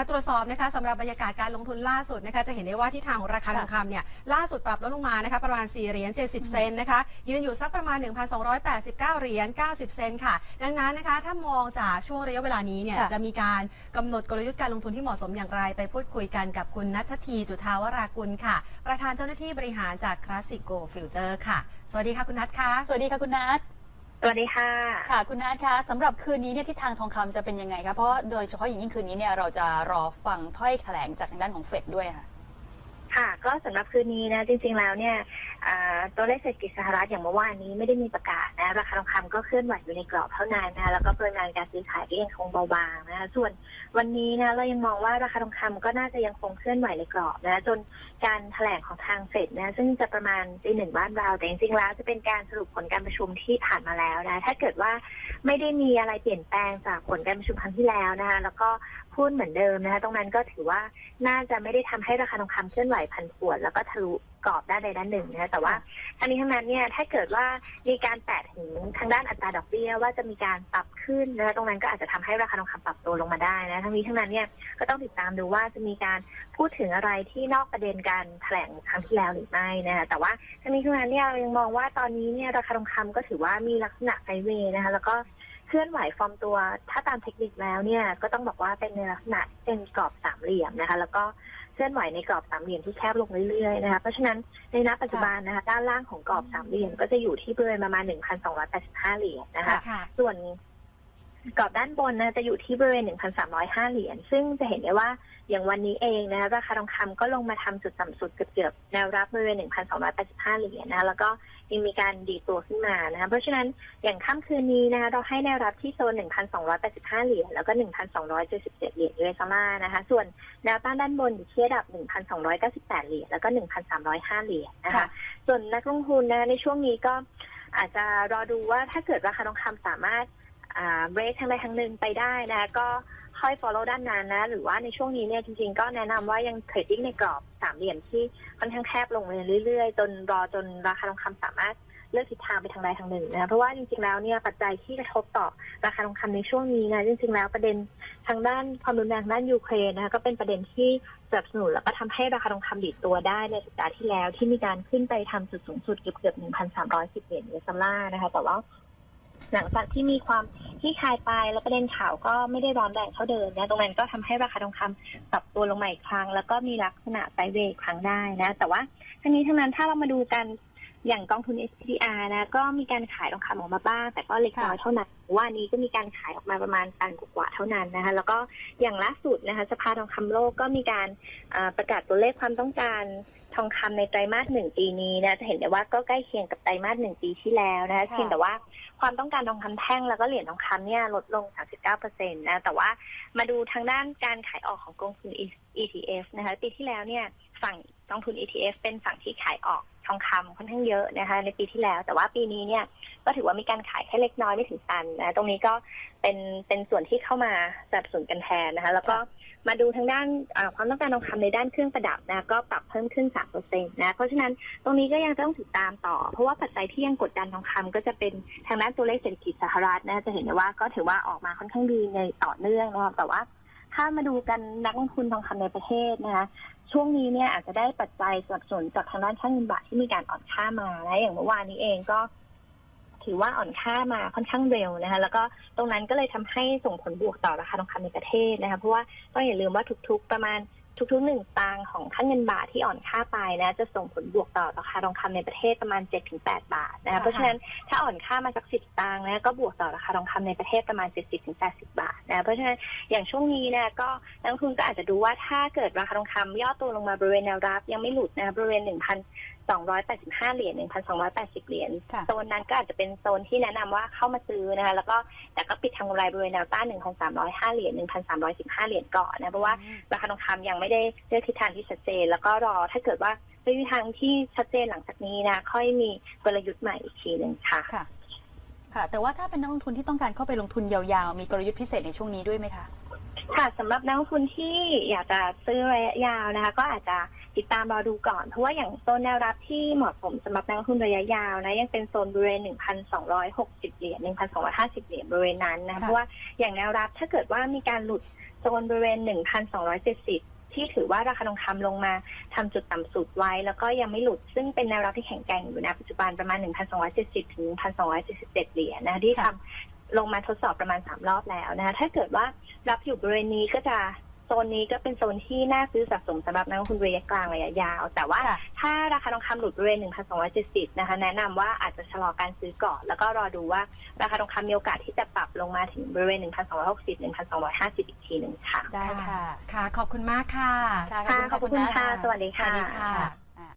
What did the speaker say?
มาตรวจสอบนะคะสำหรับบรรยากาศการลงทุนล่าสุดนะคะจะเห็นได้ว่าที่ทางของราคาทองคำเนี่ยล่าสุดปรับลดลงมานะคะประมาณ 4 เหรียญ 70 เซนต์นะคะ ยืนอยู่สักประมาณ 1,289 เหรียญ 90 เซนต์ค่ะ ดังนั้นนะคะถ้ามองจากช่วงระยะเวลานี้เนี่ยค่ะจะมีการกำหนดกลยุทธ์การลงทุนที่เหมาะสมอย่างไร ไปพูดคุยกันกับคุณนัททีจุธาวรากุลค่ะ ประธานเจ้าหน้าที่บริหารจากคลาสสิโกฟิวเจอร์ค่ะ สวัสดีค่ะคุณนัทค่ะ สวัสดีค่ะคุณนัท สวัสดีค่ะ ค่ะ คุณนัทคะสำหรับคืนนี้เนี่ยทิศทางทองคำจะเป็นยังไงคะเพราะโดยเฉพาะอย่างยิ่งคืนนี้เนี่ยเราจะรอฟังถ้อยแถลงจากทางด้านของเฟดด้วยค่ะ ค่ะ ก็สำหรับคืนนี้นะจริงๆแล้วเนี่ยอ่าตัวเลขเศรษฐกิจสหรัฐอย่างเมื่อวานนี้ไม่ได้มีประกาศนะ ราคาทองคำก็เคลื่อนไหวอยู่ในกรอบเท่านั้นนะแล้วก็ปริมาณการซื้อขายก็ยังคงเบาบางนะส่วนวันนี้นะเรายังมองว่าราคาทองคำก็น่าจะยังคงเคลื่อนไหวในกรอบนะจนการแถลงของทางเฟดนะซึ่งจะประมาณตีหนึ่งบ้านเราแต่จริงๆแล้วจะเป็นการสรุปผลการประชุมที่ผ่านมาแล้วนะถ้าเกิดว่าไม่ได้มีอะไรเปลี่ยนแปลงจากผลการประชุมครั้งที่แล้วนะคะแล้วก็พูดเหมือนเดิมนะคะตรงนั้นก็ถือว่าน่าจะไม่ได้ทำให้ราคาทองคำเคลื่อนไหวพันผวน แล้วก็ทะลุ กรอบด้านใดด้านหนึ่งนะแต่ว่าทั้งนี้ทั้งนั้นเนี่ยถ้าเกิดว่ามีการแตะถึงทางด้านอัตราดอกเบี้ยว่าจะมีการปรับขึ้นนะตรงนั้นก็อาจจะทำให้ราคาทองคำปรับตัวลงมาได้นะทั้งนี้ทั้งนั้นเนี่ยก็ต้องติดตามดูว่าจะมีการพูดถึงอะไรที่นอกประเด็นการแถลงครั้งที่แล้วหรือไม่นะคะแต่ว่าทั้งนี้ทั้งนั้นเนี่ยเรายังมองว่าตอนนี้เนี่ยราคาทองคำก็ถือว่ามีลักษณะไซด์เวย์นะคะแล้วก็เคลื่อนไหวฟอร์มตัวถ้าตามเทคนิคแล้วเนี่ยก็ต้องบอกว่าเป็นในลักษณะที่เป็นกรอบสามเหลี่ยมนะคะ แล้วก็เคลื่อนไหวในกรอบสามเหลี่ยมที่แคบลงเรื่อยๆนะคะเพราะฉะนั้นในณปัจจุบันนะคะด้านล่างของกรอบสามเหลี่ยมก็จะอยู่ที่บริเวณประมาณ 1,285 เหรียญนะคะค่ะส่วน กรอบด้านบนนะจะอยู่ที่บริเวณ 1,305 เหรียญ ซึ่งจะเห็นได้ว่าอย่างวันนี้เองนะคะราคาทองคำก็ลงมาทำจุดต่ำสุดเกือบๆแนวรับบริเวณ 1,285 เหรียญนะแล้วก็ยังมีการดีตัวขึ้นมานะคะเพราะฉะนั้นอย่างค่ำคืนนี้นะคะเราให้แนวรับที่โซน 1,285 เหรียญแล้วก็ 1,277 เหรียญยูเอสดอลลาร์นะคะส่วนแนวต้านด้านบนอยู่ที่ระดับ 1,298 เหรียญแล้วก็ 1,305 เหรียญนะคะส่วนนักลงทุนนะในช่วงนี้ก็อาจจะรอดูว่าถ้าเกิดราคาทองคำสามารถอ่า เบรกทางใดทางหนึ่งไปได้นะก็ค่อย follow ด้านนั้นนะ หรือว่าในช่วงนี้เนี่ยจริงๆ ก็แนะนำว่ายังเทรดดิ้งในกรอบสามเหลี่ยมที่ค่อนข้างแคบลงไปเรื่อยๆ จนรอจนราคาทองคำสามารถเลือกทิศทางไปทางใดทางหนึ่งนะเพราะว่าจริงๆแล้วเนี่ยปัจจัยที่กระทบต่อราคาทองคำในช่วงนี้นะจริงๆแล้วประเด็นทางด้านความรุนแรงด้านยูเครนนะคะก็เป็นประเด็นที่สนับสนุนแล้วก็ทำให้ราคาทองคำดีดตัวได้ในสัปดาห์ที่แล้วที่มีการขึ้นไปทำจุดสูงสุดเกือบเกือบ1,310เหรียญยูเอสดอลลาร์นะคะแต่ว่า หลังจากที่มีความที่คลายไปแล้วประเด็นข่าวก็ไม่ได้ร้อนแรงเท่าเดิมนะตรงนั้นก็ทำให้ราคาทองคำปรับตัวลงมาอีกครั้ง แล้วก็มีลักษณะไซเวย์อีกครั้งได้นะ แต่ว่าทั้งนี้ทั้งนั้นถ้าเรามาดูกัน อย่างกองทุน SPDR นะก็มีการขายทองคำออกมาบ้าง แต่ก็เล็กน้อยเท่านั้นว่านี้ก็มีการขายออกมาประมาณตันกว่าๆเท่านั้นนะคะ แล้วก็อย่างล่าสุดนะคะสภาทองคำโลกก็มีการอ่าประกาศตัวเลขความต้องการทองคำในไตรมาสหนึ่งปีนี้นะจะเห็นได้ว่าก็ใกล้เคียงกับไตรมาสหนึ่งปีที่แล้วนะคะค่ะเพียงแต่ว่าความต้องการทองคำแท่งแล้วก็เหรียญทองคำเนี่ยลดลง 39%นะแต่ว่ามาดูทางด้านการขายออกของกองทุน ETF นะคะปีที่แล้วเนี่ยฝั่งกองทุน ETF เป็นฝั่งที่ขายออก ทองคำค่อนข้างเยอะนะคะ ในปีที่แล้ว แต่ว่าปีนี้เนี่ยก็ถือว่ามีการขายแค่เล็กน้อยไม่ถึงตันนะตรงนี้ก็เป็นเป็นส่วนที่เข้ามาสนับสนุนกันแทนนะคะ แล้วก็มาดูทางด้านความต้องการทองคำในด้านเครื่องประดับนะก็ปรับเพิ่มขึ้น3%นะเพราะฉะนั้นตรงนี้ก็ยังต้องติดตามต่อ เพราะว่าปัจจัยที่ยังกดดันทองคำก็จะเป็นทางด้านตัวเลขเศรษฐกิจสหรัฐนะจะเห็นได้ว่าก็ถือว่าออกมาค่อนข้างดีในต่อเนื่องนะครับแต่ว่า ถ้ามาดูกันนักลงทุนทองคำในประเทศนะคะช่วงนี้เนี่ยอาจจะได้ปัจจัยสนับสนุนจากทางด้านค่าเงินบาทที่มีการอ่อนค่ามานะอย่างเมื่อวานนี้เองก็ ถือว่าอ่อนค่ามาค่อนข้างเร็วนะคะ แล้วก็ตรงนั้นก็เลยทำให้ส่งผลบวกต่อราคาทองคำในประเทศนะคะ เพราะว่าต้องอย่าลืมว่าทุกๆประมาณ ทุกๆหนึ่งตังค์ของค่าเงินบาทที่อ่อนค่าไปนะจะส่งผลบวกต่อราคาทองคำในประเทศประมาณ 7-8 บาทนะค่ะคะเพราะฉะนั้นถ้าอ่อนค่ามาสัก 10 ตังค์นะก็บวกต่อราคาทองคำในประเทศประมาณ 70-80 บาทนะเพราะฉะนั้นอย่างช่วงนี้นะก็นักลงทุนก็อาจจะดูว่าถ้าเกิดราคาทองคำย่อตัวลงมาบริเวณแนวรับยังไม่หลุดนะคะบริเวณ 1,285 เหรียญ1,280 เหรียญค่ะโซนนั้นก็อาจจะเป็นโซนที่แนะนำว่าเข้ามาซื้อนะคะแล้วก็แต่ก็ปิดทางกำไรบริเวณแนวต้าน1,305 เหรียญ1,315 เหรียญก่อนนะเพราะว่าราคาทองคำยังไม่ได้เลือกทิศทางที่ชัดเจน แล้วก็รอถ้าเกิดว่าเลือกทิศทางที่ชัดเจนหลังจากนี้นะค่อยมีกลยุทธ์ใหม่อีกทีหนึ่งค่ะค่ะค่ะแต่ว่าถ้าเป็นนักลงทุนที่ต้องการเข้าไปลงทุนยาวๆ มีกลยุทธ์พิเศษในช่วงนี้ด้วยไหมคะ ค่ะสำหรับนักลงทุนที่อยากจะซื้อระยะยาวนะคะ ก็อาจจะติดตามรอดูก่อน เพราะว่าอย่างโซนแนวรับที่เหมาะสมสำหรับนักลงทุนระยะยาวนะยังเป็นโซนบริเวณ 1,260 เหรียญ 1,250 เหรียญบริเวณนั้นนะค่ะเพราะว่าอย่างแนวรับถ้าเกิดว่ามีการหลุดโซนบริเวณ 1,270 ที่ถือว่าราคาทองคำลงมาทำจุดต่ำสุดไว้ แล้วก็ยังไม่หลุดซึ่งเป็นแนวรับที่แข็งแกร่งอยู่นะปัจจุบันประมาณ 1,270 ถึง 1,277 เหรียญนะที่ทำ ลงมาทดสอบประมาณ 3 รอบแล้วนะคะถ้าเกิดว่ารับอยู่บริเวณนี้ก็จะโซนนี้ก็เป็นโซนที่น่าซื้อสะสมสำหรับนักลงทุนระยะกลางระยะยาว แต่ว่าค่ะถ้าราคาทองคำหลุดบริเวณ 1,270 นะคะ แนะนำว่าอาจจะชะลอการซื้อก่อน แล้วก็รอดูว่าราคาทองคำมีโอกาสที่จะปรับลงมาถึงบริเวณ 1,260 1,250 อีกทีหนึ่งค่ะ ได้ค่ะ ค่ะ ขอบคุณมากค่ะค่ะค่ะขอบคุณค่ะมากสวัสดีสวัค่ะสดีค่ะ